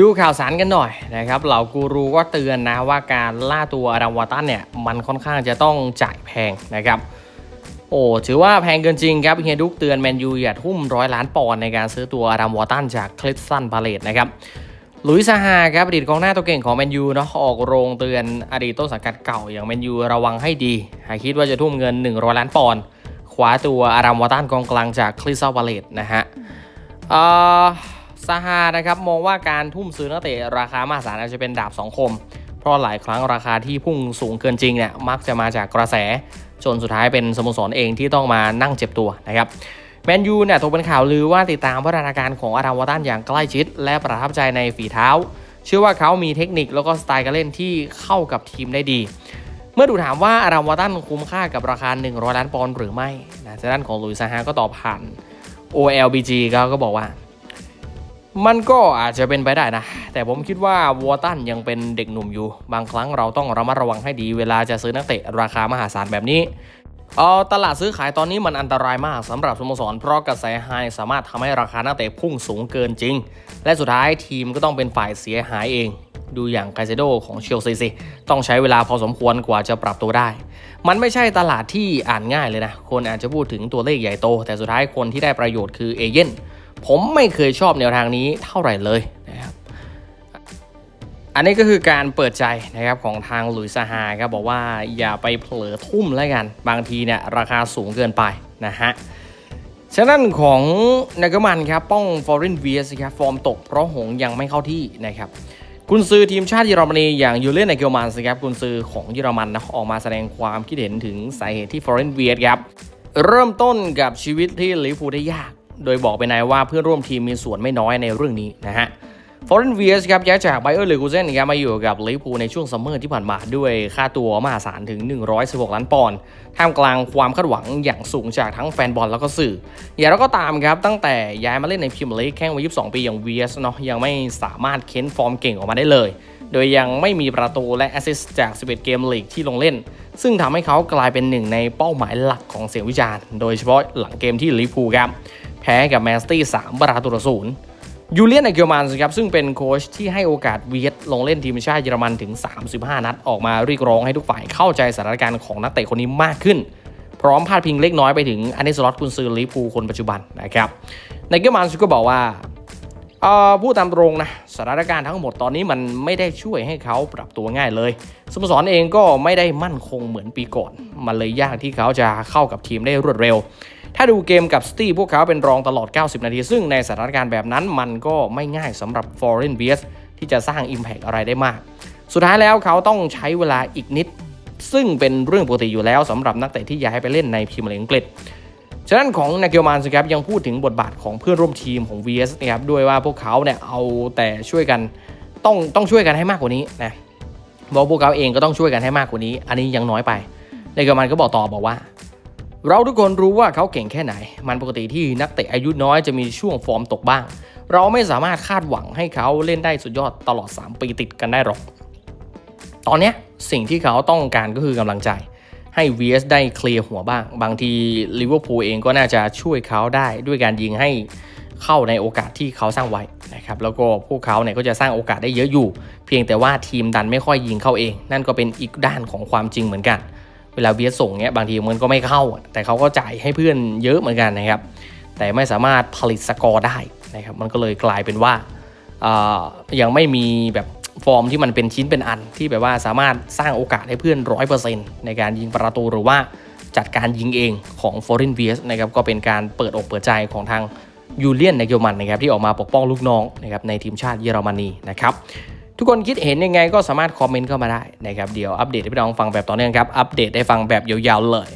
ดูข่าวสารกันหน่อยนะครับเหล่ากูรูก็เตือนนะว่าการล่าตัวอดัมวอตันเนี่ยมันค่อนข้างจะต้องจ่ายแพงนะครับ โอ้ถือว่าแพงเกินจริงครับเฮียดุกเตือนแมนยูอย่าทุ่มร้อยล้านปอนด์ในการซื้อตัวอดัมวอตันจากคลิสตันพาเลตนะครับลุยซาฮาครับอดีตกองหน้าตัวเก่งของแมนยูเนาะออกโรงเตือนอดีตต้นสังกัดเก่าอย่างแมนยูระวังให้ดีหากคิดว่าจะทุ่มเงิน 100 ล้านปอนด์คว้าตัวอารัมวอตันกองกลางจากคริสตัลพาเลตนะฮะอ่อ ซาฮานะครับมองว่าการทุ่มซื้อนักเตะราคามหาศาลอาจจะเป็นดาบสองคม เพราะหลายครั้งราคาที่พุ่งสูงเกินจริงเนี่ยมักจะมาจากกระแส จนสุดท้ายเป็นสโมสรเองที่ต้องมานั่งเจ็บตัวนะครับแมนยูเนี่ยตกเป็นข่าวลือว่าติดตามพัฒนาการของอารัมวตันอย่างใกล้ชิด และประทับใจในฝีเท้า เชื่อว่าเขามีเทคนิคแล้วก็สไตล์การเล่นที่เข้ากับทีมได้ดี เมื่อดูถามว่าอารามวตันคุ้มค่ากับราคา 100 ล้านปอนด์หรือไม่นะด้านของลุยส์ซาฮาก็ตอบผ่าน OLBG เขาก็บอกว่า มันก็อาจจะเป็นไปได้นะ แต่ผมคิดว่าวอตันยังเป็นเด็กหนุ่มอยู่ บางครั้งเราต้องระมัดระวังให้ดีเวลาจะซื้อนักเตะราคามหาศาลแบบนี้เออตลาดซื้อขายตอนนี้มันอันตรายมากสำหรับสโมสร เพราะกระแสไฮสามารถทำให้ราคานักเตะพุ่งสูงเกินจริง และสุดท้ายทีมก็ต้องเป็นฝ่ายเสียหายเอง ดูอย่างไคเซโดของเชลซีสิต้องใช้เวลาพอสมควรกว่าจะปรับตัวได้ มันไม่ใช่ตลาดที่อ่านง่ายเลยนะ คนอาจจะพูดถึงตัวเลขใหญ่โต แต่สุดท้ายคนที่ได้ประโยชน์คือเอเย่น ผมไม่เคยชอบแนวทางนี้เท่าไหร่เลยนะครับอันนี้ก็คือการเปิดใจนะครับของทางหลุยส์ซาฮาครับบอกว่าอย่าไปเผลอทุ่มแล้วกัน บางทีเนี่ยราคาสูงเกินไปนะฮะฉะนั้นของนากมันครับป้องฟอร์เรนเวียสครับฟอร์มตกเพราะหงยังไม่เข้าที่นะครับกุนซือทีมชาติเยอรมนีอย่างยูเลียนไนเกลมันสครับกุนซือของเยอรมันนะออกมาแสดงความคิดเห็นถึงสาเหตุที่ฟอร์เรนเวียสครับเริ่มต้นกับชีวิตที่ลิเวอร์พูได้ยาก โดยบอกไปนายว่าเพื่อนร่วมทีมมีส่วนไม่น้อยในเรื่องนี้นะฮะฟอร์เรนเวียสครับย้ายจากไบเออร์เลกูเซนครับมาอยู่กับลิเวอร์พูลในช่วงซัมเมอร์ที่ผ่านมาด้วยค่าตัวมหาศาลถึง 116 ล้านปอนด์ท่ามกลางความคาดหวังอย่างสูงจากทั้งแฟนบอลแล้วก็สื่อ อย่างไรก็ตามครับ ตั้งแต่ย้ายมาเล่นในพรีเมียร์ลีกแข่งวัย22 ปีอย่างเวียสเนาะยังไม่สามารถเค้นฟอร์มเก่งออกมาได้เลย โดยยังไม่มีประตูและแอสซิสต์จาก 11 เกมลีกที่ลงเล่น ซึ่งทำให้เขากลายเป็นหนึ่งในเป้าหมายหลักของเสียงวิจารณ์ โดยเฉพาะหลังเกมที่ลิเวอร์พูลครับ แพ้กับแมนซิตี้3ประตูต่อศูนย์ยูเลียนอเกียวมันครับซึ่งเป็นโค้ชที่ให้โอกาสเวียดลงเล่นทีมชาติเยอรมันถึง 35 นัด ออกมาเรียกร้องให้ทุกฝ่ายเข้าใจสถานการณ์ของนักเตะคนนี้มากขึ้น พร้อมพาดพิงเล็กน้อยไปถึงอันเดสลอตกุนซือลิปูคนปัจจุบันนะครับไนเกียวมันก็บอกว่าเออพูดตามตรงนะสถานการณ์ทั้งหมดตอนนี้มันไม่ได้ช่วยให้เขาปรับตัวง่ายเลยสโมสรเองก็ไม่ได้มั่นคงเหมือนปีก่อน มันเลยยากที่เขาจะเข้ากับทีมได้รวดเร็ว ถ้าดูเกมกับสตีพวกเขาเป็นรองตลอด 90 นาที ซึ่งในสถานการณ์แบบนั้นมันก็ไม่ง่ายสำหรับ Foreign b s ที่จะสร้าง Impact อะไรได้มาก สุดท้ายแล้วเขาต้องใช้เวลาอีกนิด ซึ่งเป็นเรื่องปกติอยู่แล้วสำหรับนักเตะที่ย้ายไปเล่นในพรีเมียร์ลีกอังกฤษฉะนั้นของนาเกลมันครับยังพูดถึงบทบาทของเพื่อนร่วมทีมของ VS นะครับด้วยว่าพวกเขาเนี่ยเอาแต่ช่วยกันต้องต้องช่วยกันให้มากกว่านี้นะบอกพวกเขาเองก็ต้องช่วยกันให้มากกว่านี้ อันนี้ยังน้อยไปนาเกลมันก็บอกต่อบอกว่า เราทุกคนรู้ว่าเขาเก่งแค่ไหน มันปกติที่นักเตะอายุน้อยจะมีช่วงฟอร์มตกบ้าง เราไม่สามารถคาดหวังให้เขาเล่นได้สุดยอดตลอด 3 ปีติดกันได้หรอก ตอนนี้สิ่งที่เขาต้องการก็คือกำลังใจ ให้ VS ได้เคลียร์หัวบ้าง บางทีลิเวอร์พูลเองก็น่าจะช่วยเขาได้ด้วยการยิงให้เข้าในโอกาสที่เขาสร้างไว้นะครับแล้วก็พวกเขาเนี่ยก็จะสร้างโอกาสได้เยอะอยู่ เพียงแต่ว่าทีมดันไม่ค่อยยิงเข้าเอง นั่นก็เป็นอีกด้านของความจริงเหมือนกัน เวลาเวียส่งเนี้ยบางทีมันก็ไม่เข้า แต่เขาก็จ่ายให้เพื่อนเยอะเหมือนกันนะครับ แต่ไม่สามารถผลิตสกอร์ได้นะครับ มันก็เลยกลายเป็นว่ายังไม่มีแบบฟอร์มที่มันเป็นชิ้นเป็นอันที่แบบว่าสามารถสร้างโอกาสให้เพื่อน 100%ในการยิงประตูหรือว่าจัดการยิงเองของ Foreign VS นะครับก็เป็นการเปิดอกเปิดใจของทางยูเลียนในเยอรมันนะครับที่ออกมาปกป้องลูกน้องนะครับในทีมชาติเยอรมนีนะครับ ทุกคนคิดเห็นยังไงก็สามารถคอมเมนต์เข้ามาได้นะครับเดี๋ยวอัปเดตให้พี่น้องฟังแบบต่อเนื่องครับอัปเดตได้ฟังแบบยาวๆเลย